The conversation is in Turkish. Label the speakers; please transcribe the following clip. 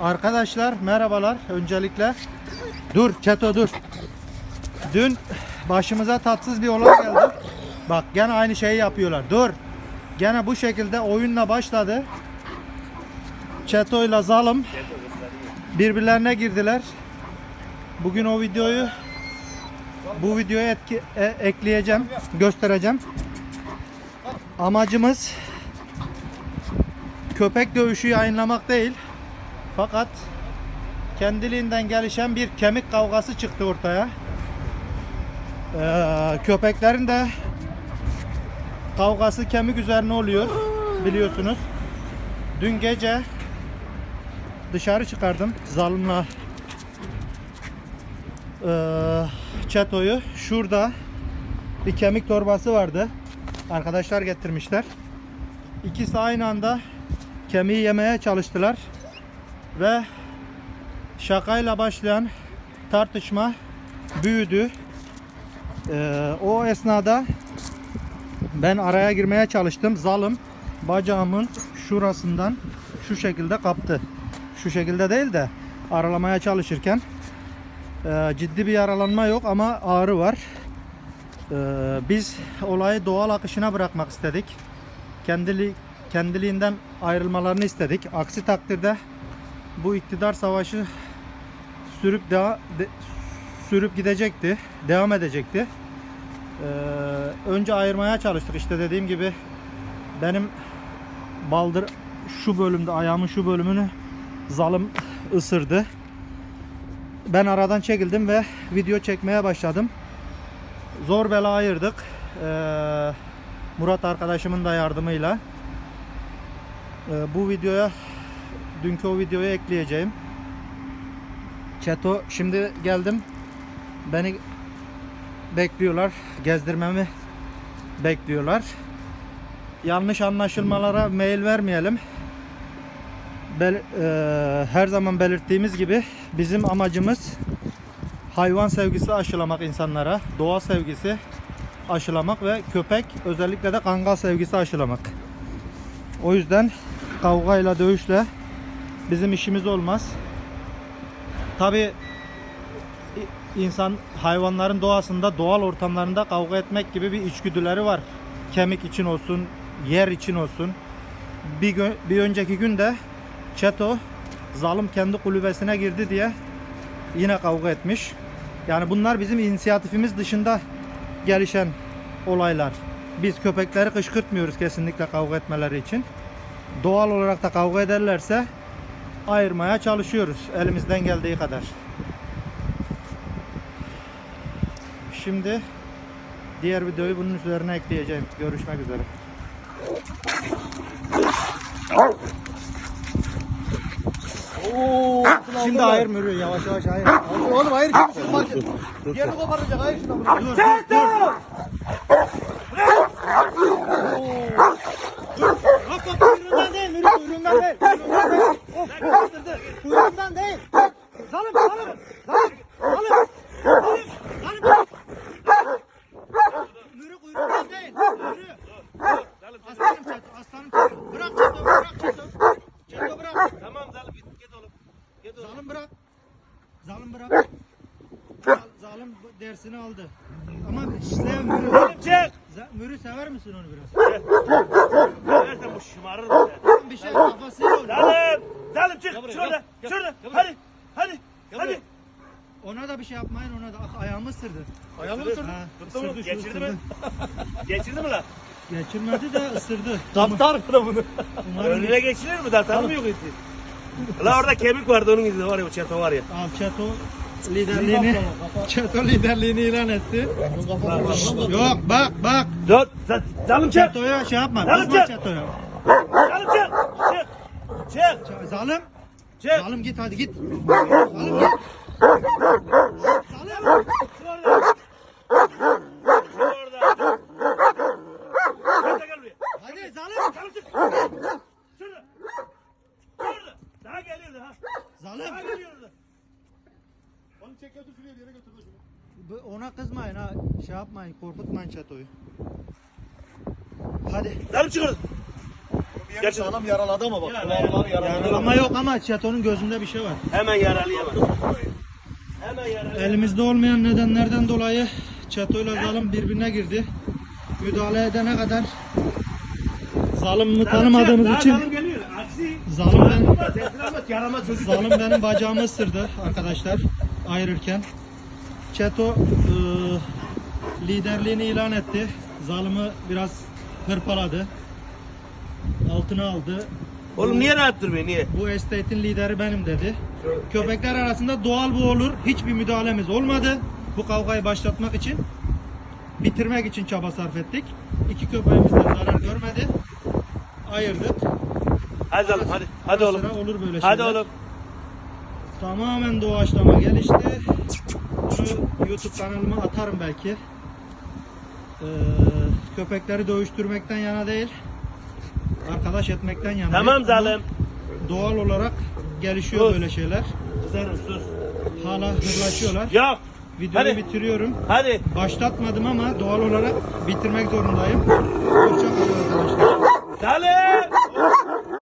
Speaker 1: Arkadaşlar merhabalar öncelikle. Dur Çeto dur. Dün başımıza tatsız bir olay geldi. Bak gene aynı şeyi yapıyorlar. Dur. Gene bu şekilde oyunla başladı. Çeto ile Zalım birbirlerine girdiler. Bugün o videoyu bu videoya etki, e- ekleyeceğim, göstereceğim. Amacımız köpek dövüşü yayınlamak değil. Fakat kendiliğinden gelişen bir kemik kavgası çıktı ortaya. Ee, köpeklerin de kavgası kemik üzerine oluyor biliyorsunuz. Dün gece dışarı çıkardım zalimle ee, çetoyu. Şurada bir kemik torbası vardı. Arkadaşlar getirmişler. İkisi aynı anda kemiği yemeye çalıştılar ve şakayla başlayan tartışma büyüdü. Ee, o esnada ben araya girmeye çalıştım. Zalım bacağımın şurasından şu şekilde kaptı. Şu şekilde değil de aralamaya çalışırken e, ciddi bir yaralanma yok ama ağrı var. Ee, biz olayı doğal akışına bırakmak istedik. Kendili, kendiliğinden ayrılmalarını istedik. Aksi takdirde bu iktidar savaşı sürüp devam sürüp gidecekti, devam edecekti. Ee, önce ayırmaya çalıştık. İşte dediğim gibi benim baldır şu bölümde ayağımın şu bölümünü zalim ısırdı. Ben aradan çekildim ve video çekmeye başladım. Zor bela ayırdık. Ee, Murat arkadaşımın da yardımıyla. Ee, bu videoya dünkü o videoyu ekleyeceğim. Çeto şimdi geldim. Beni bekliyorlar. Gezdirmemi bekliyorlar. Yanlış anlaşılmalara mail vermeyelim. Bel- e, her zaman belirttiğimiz gibi bizim amacımız hayvan sevgisi aşılamak insanlara, doğa sevgisi aşılamak ve köpek özellikle de kangal sevgisi aşılamak. O yüzden kavgayla dövüşle bizim işimiz olmaz. Tabi insan hayvanların doğasında doğal ortamlarında kavga etmek gibi bir içgüdüleri var. Kemik için olsun, yer için olsun. Bir, gö- bir önceki gün de Çeto zalim kendi kulübesine girdi diye yine kavga etmiş. Yani bunlar bizim inisiyatifimiz dışında gelişen olaylar. Biz köpekleri kışkırtmıyoruz kesinlikle kavga etmeleri için. Doğal olarak da kavga ederlerse ayırmaya çalışıyoruz elimizden geldiği kadar. Şimdi diğer videoyu bunun üzerine ekleyeceğim. Görüşmek üzere. Şimdi ayır Mürü yavaş yavaş ayır.
Speaker 2: Oğlum hayır şimdi fark et. Yerini koparacak hayır şunu.
Speaker 1: Dur dur dur. Bak kuyruğundan değil kuyruğundan değil. Kuyruğundan değil. Of kastırdı. Kuyruğundan değil. Zalim zalim. Zalim. Zalim. Zalim. Zalim. Mürü kuyruğundan değil. Mürü. Aslanım çatı. Aslanım çatı. Bırak çatı. Bırak çatı. Çatı bırak.
Speaker 3: Tamam zalim git, git oğlum. Git oğlum.
Speaker 1: Zalim bırak. Zalim bırak. Zal- Zalim dersini aldı. Ama sev Mürü.
Speaker 3: Oğlum çek.
Speaker 1: Mürü sever misin onu biraz?
Speaker 3: Versen bu şımarır mı?
Speaker 1: Bir şey kafasıyla oynuyor.
Speaker 3: Zalim. Zalim çık.
Speaker 2: Gel.
Speaker 3: Şurada.
Speaker 2: Gel buraya.
Speaker 3: Hadi. Hadi. Hadi.
Speaker 1: Ona da bir şey yapmayın ona da. Ah, ayağımı ısırdı.
Speaker 2: Ayağını ısırdı.
Speaker 1: Ha,
Speaker 3: Tuttu mu?
Speaker 1: ısırdı, şu
Speaker 3: Geçirdi mi? Geçirdi mi lan?
Speaker 1: Geçirmedi de ısırdı.
Speaker 2: Kaptar mı bunu?
Speaker 1: Umarım
Speaker 3: Önüne geçilir mi? Daha tanımıyor ki. La orada kemik vardı onun gibi var ya o çeto var ya.
Speaker 1: Al Çeto liderliğini Çeto liderliğini ilan etti. Yok bak bak.
Speaker 3: Dur. za- Zalim çek.
Speaker 1: Çeto'ya şey yapma. Kızma. Çeto'ya.
Speaker 3: Zalim çek. Çek. Çek.
Speaker 1: Ç- Zalim.
Speaker 3: Çek.
Speaker 1: Zalim git hadi git. Zalim git. Zalim. Hadi zalim.
Speaker 3: Zalim çık. Daha geliyordu ha. Daha
Speaker 1: Zalim.
Speaker 3: geliyordu.
Speaker 2: Onu çek götür şuraya bir yere götür şunu.
Speaker 1: Ona kızmayın ha. Şey yapmayın. Korkutmayın Çeto'yu. Hadi.
Speaker 3: Zalim çık Gerçekten.
Speaker 2: sağlam yaraladı ama bak. Kulağları yaraladı.
Speaker 1: Yaralama yok ama çetonun gözünde bir şey var.
Speaker 3: Hemen yaralayamaz. Hemen yaralayamaz.
Speaker 1: Elimizde olmayan nedenlerden dolayı çeto ile zalim birbirine girdi. Müdahale edene kadar zalimimi tanımadığımız için
Speaker 3: zalim geliyor. Aksi.
Speaker 1: Zalim ben-
Speaker 3: Ama yaramaz çocuk.
Speaker 1: zalim benim bacağımı ısırdı arkadaşlar ayırırken. Çeto e, liderliğini ilan etti. Zalimi biraz hırpaladı. Altına aldı.
Speaker 3: Oğlum niye rahat durmuyor niye?
Speaker 1: Bu estate'in lideri benim dedi. Köpekler arasında doğal bu olur. Hiçbir müdahalemiz olmadı. Bu kavgayı başlatmak için. Bitirmek için çaba sarf ettik. İki köpeğimiz de zarar görmedi. Ayırdık.
Speaker 3: Hadi oğlum hadi. Hadi oğlum.
Speaker 1: olur böyle şeyler.
Speaker 3: Hadi oğlum.
Speaker 1: Tamamen doğaçlama gelişti. Bunu YouTube kanalıma atarım belki. Ee, köpekleri dövüştürmekten yana değil. Arkadaş etmekten yana.
Speaker 3: Tamam zalim.
Speaker 1: Doğal olarak gelişiyor
Speaker 3: Sus.
Speaker 1: böyle şeyler.
Speaker 3: Kızarım sus.
Speaker 1: Hala hırlaşıyorlar.
Speaker 3: Yok.
Speaker 1: Videoyu
Speaker 3: Hadi.
Speaker 1: bitiriyorum.
Speaker 3: Hadi.
Speaker 1: Başlatmadım ama doğal olarak bitirmek zorundayım. Hoşçakalın arkadaşlar.
Speaker 3: Zalim.